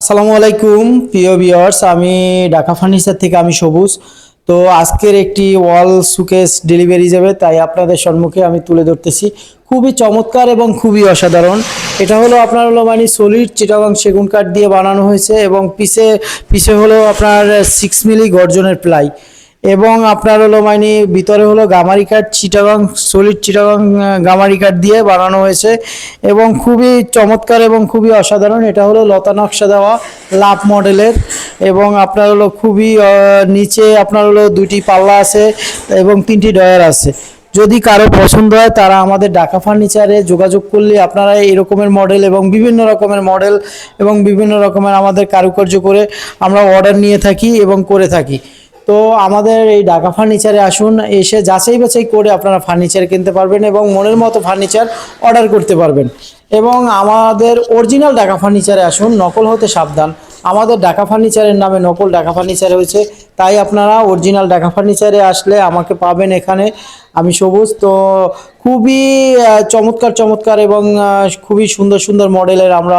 আসসালামু আলাইকুম, প্রিয় ভিউয়ার্স, আমি ঢাকা ফার্নিচার থেকে আমি সবুজ। তো আজকের একটি ওয়াল সুকেস ডেলিভারি যাবে তাই আপনাদের সম্মুখে আমি তুলে ধরতেছি। খুবই চমৎকার এবং খুবই অসাধারণ। এটা হলো আপনার হলো মানে সলিড চিটাগাং সেগুন কাঠ দিয়ে বানানো হয়েছে এবং পিছে পিছে হলো আপনার সিক্স মিলি গর্জনের প্লাই। এবং আপনার হলো মানে ভিতরে হলো গামারি কাঠ, চিটাগাং সলিড চিটাগাং গামারি কাঠ দিয়ে বানানো হয়েছে এবং খুবই চমৎকার এবং খুবই অসাধারণ। এটা হলো লতা নকশা দেওয়া লাভ মডেলের এবং আপনার হলো খুবই নিচে আপনার হলো দুটি পাল্লা আছে এবং তিনটি ডয়ার আছে। যদি কারও পছন্দ হয় তারা আমাদের ঢাকা ফার্নিচারে যোগাযোগ করলে আপনারা এই রকমের মডেল এবং বিভিন্ন রকমের মডেল এবং বিভিন্ন রকমের আমাদের কারুকার্য করে আমরা অর্ডার নিয়ে থাকি এবং করে থাকি। তো আমাদের এই ঢাকা ফার্নিচারে আসুন, এসে যাচাই বাছাই করে আপনারা ফার্নিচার কিনতে পারবেন এবং মনের মতো ফার্নিচার অর্ডার করতে পারবেন। এবং আমাদের অরিজিনাল ঢাকা ফার্নিচারে আসুন, নকল হতে সাবধান। আমাদের ঢাকা ফার্নিচারের নামে নকল ঢাকা ফার্নিচার হয়েছে তাই আপনারা অরিজিনাল ঢাকা ফার্নিচারে আসলে আমাকে পাবেন এখানে। আমি সবুজ, তো খুবই চমৎকার চমৎকার এবং খুবই সুন্দর সুন্দর মডেলের আমরা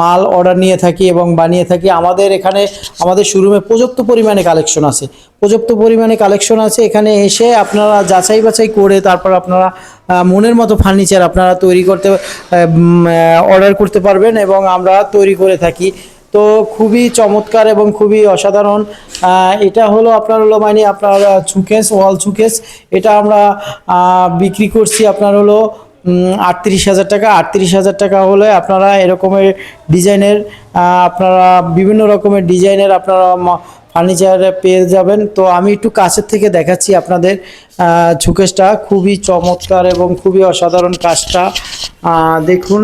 মাল অর্ডার নিয়ে থাকি এবং বানিয়ে থাকি। আমাদের এখানে, আমাদের শোরুমে পর্যাপ্ত পরিমাণে কালেকশন আছে। পর্যাপ্ত পরিমাণে কালেকশন আছে। এখানে এসে আপনারা যাচাই বাছাই করে তারপর আপনারা মনের মতো ফার্নিচার আপনারা তৈরি করতে অর্ডার করতে পারবেন এবং আমরা তৈরি করে থাকি। তো খুবই চমৎকার এবং খুবই অসাধারণ। এটা হলো আপনার হলো মানে আপনার ছুকেস ওয়াল ছুকেস এটা আমরা বিক্রি করছি আপনার হলো আটত্রিশ হাজার টাকা। আটত্রিশ হাজার টাকা হলে আপনারা এরকমের ডিজাইনের আপনারা বিভিন্ন রকমের ডিজাইনের আপনারা ফার্নিচার পেয়ে যাবেন। তো আমি একটু কাছের থেকে দেখাচ্ছি আপনাদের ঝুকেশটা খুবই চমৎকার এবং খুবই অসাধারণ কাজটা। দেখুন,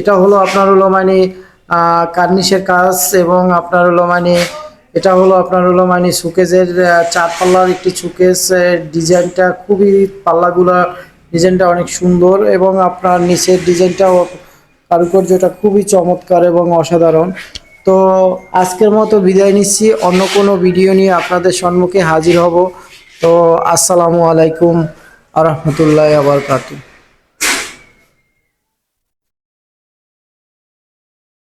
এটা হলো আপনার হলো মানে কার্নিশের কাজ এবং আপনার হলো মানে এটা হলো আপনার হলো মানে সুকেজের চার পাল্লার একটি সুকেস ডিজাইনটা খুবই পাল্লাগুলো, ডিজাইনটা অনেক সুন্দর এবং আপনার নিচের ডিজাইনটাও কারুকার্যটা খুবই চমৎকার এবং অসাধারণ। তো আজকের মতো বিদায় নিচ্ছি, অন্য কোনো ভিডিও নিয়ে আপনাদের সম্মুখে হাজির হব। তো আসসালামু আলাইকুম আ রহমতুল্লাহ আবরকাতু